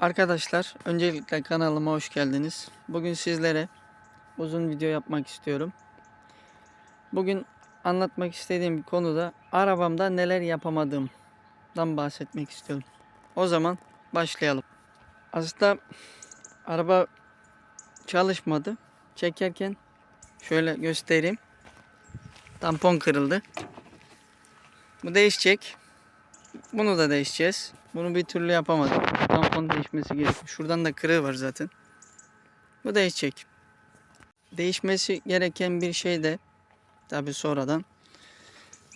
Arkadaşlar öncelikle kanalıma hoş geldiniz. Bugün sizlere uzun video yapmak istiyorum. Bugün anlatmak istediğim konuda arabamda neler yapamadığımdan bahsetmek istiyorum. O zaman başlayalım. Aslında araba çalışmadı. Çekerken şöyle göstereyim. Tampon kırıldı. Bu değişecek. Bunu da değişeceğiz. Bunu bir türlü yapamadım. Tampon değişmesi gerekiyor. Şuradan da kırığı var zaten. Bu değişecek. Değişmesi gereken bir şey de tabi sonradan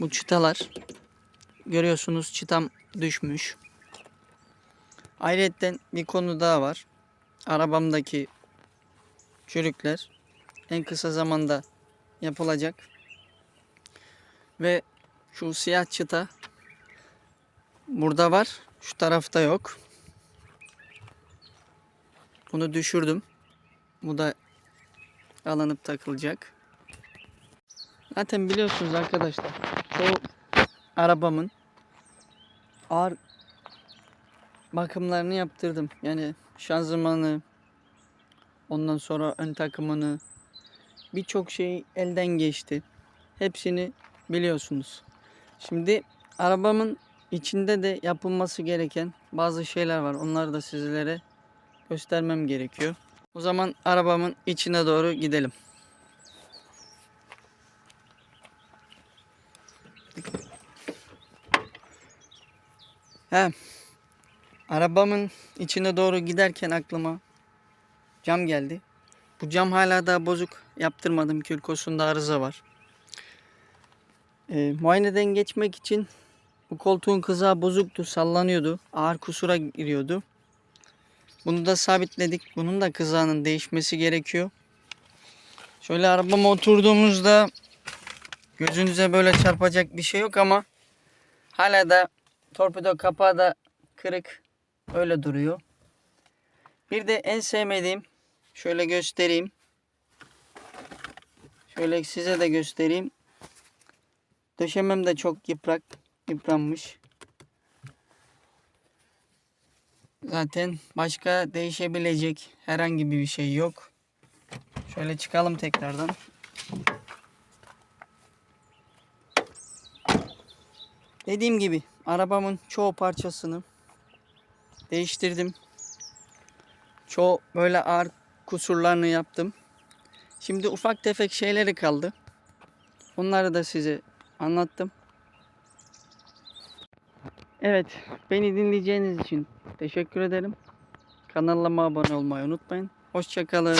bu çıtalar görüyorsunuz çıtam düşmüş. Ayrıca bir konu daha var. Arabamdaki çürükler en kısa zamanda yapılacak. Ve şu siyah çıta burada var. Şu tarafta yok. Bunu düşürdüm. Bu da alınıp takılacak. Zaten biliyorsunuz arkadaşlar. Çoğu arabamın ağır bakımlarını yaptırdım. Yani şanzımanı, ondan sonra ön takımını, birçok şey elden geçti. Hepsini biliyorsunuz. Şimdi arabamın içinde de yapılması gereken bazı şeyler var. Onları da sizlere göstermem gerekiyor. O zaman arabamın içine doğru gidelim. He. Arabamın içine doğru giderken aklıma cam geldi. Bu cam hala daha bozuk. Yaptırmadım. Kürkosunda arıza var. E, muayeneden geçmek için bu koltuğun kızağı bozuktu. Sallanıyordu. Ağır kusura giriyordu. Bunu da sabitledik. Bunun da kızağının değişmesi gerekiyor. Şöyle arabama oturduğumuzda gözünüze böyle çarpacak bir şey yok ama hala da torpido kapağı da kırık. Öyle duruyor. Bir de en sevmediğim şöyle göstereyim. Şöyle size de göstereyim. Döşemem de çok yıprak, yıpranmış. Zaten başka değişebilecek herhangi bir şey yok. Şöyle çıkalım tekrardan. Dediğim gibi arabamın çoğu parçasını değiştirdim. Çoğu böyle ağır kusurlarını yaptım. Şimdi ufak tefek şeyleri kaldı. Onları da size anlattım. Evet, beni dinleyeceğiniz için teşekkür ederim. Kanalıma abone olmayı unutmayın. Hoşçakalın.